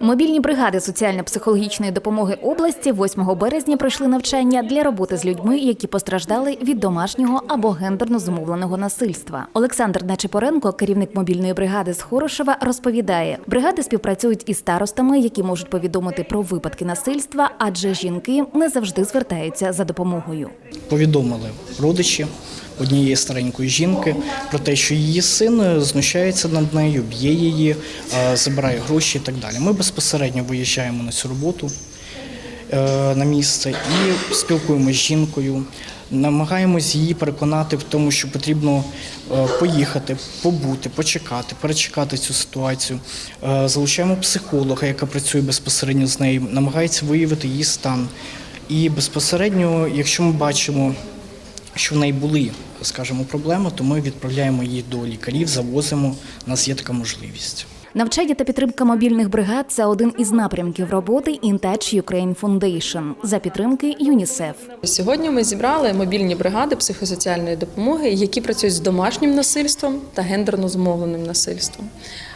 Мобільні бригади соціально-психологічної допомоги області 8 березня пройшли навчання для роботи з людьми, які постраждали від домашнього або гендерно зумовленого насильства. Олександр Нечипоренко, керівник мобільної бригади з Хорошева, розповідає, бригади співпрацюють із старостами, які можуть повідомити про випадки насильства, адже жінки не завжди звертаються за допомогою. Повідомили родичі однієї старенької жінки про те, що її син знущається над нею, б'є її, е, забирає гроші і так далі. Ми безпосередньо виїжджаємо на цю роботу е, на місце і спілкуємося з жінкою. Намагаємось її переконати в тому, що потрібно е, поїхати, побути, почекати, перечекати цю ситуацію. Е, Залучаємо психолога, яка працює безпосередньо з нею, намагається виявити її стан. І безпосередньо, якщо ми бачимо, що в неї були, скажімо, проблеми, то ми відправляємо її до лікарів, завозимо. У нас є така можливість. Навчання та підтримка мобільних бригад це один із напрямків роботи InTouch Ukraine Foundation за підтримки ЮНІСЕФ. Сьогодні ми зібрали мобільні бригади психосоціальної допомоги, які працюють з домашнім насильством та гендерно зумовленим насильством.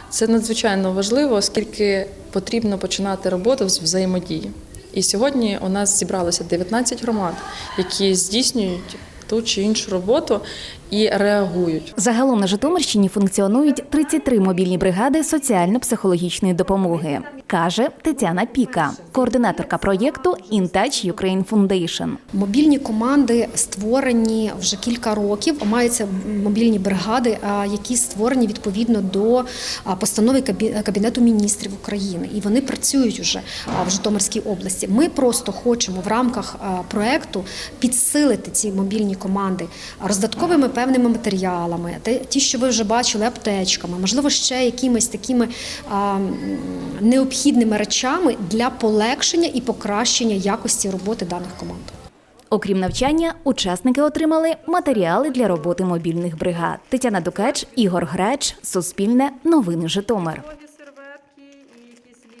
Це надзвичайно важливо, оскільки потрібно починати роботу з взаємодії. І сьогодні у нас зібралося 19 громад, які здійснюють ту чи іншу роботу і реагують. Загалом на Житомирщині функціонують 33 мобільні бригади соціально-психологічної допомоги, каже Тетяна Піка, координаторка проєкту InTouch Ukraine Foundation. Мобільні команди створені вже кілька років. Маються мобільні бригади, які створені відповідно до постанови Кабі- Кабінету міністрів України, і вони працюють уже в Житомирській області. Ми просто хочемо в рамках а, проекту підсилити ці мобільні команди роздатковими певними матеріалами, те- ті, що ви вже бачили, аптечками, можливо, ще якимись такими а, необхідними речами для полегшення і покращення якості роботи даних команд. Окрім навчання, учасники отримали матеріали для роботи мобільних бригад. Тетяна Дукач, Ігор Греч, Суспільне, Новини Житомир.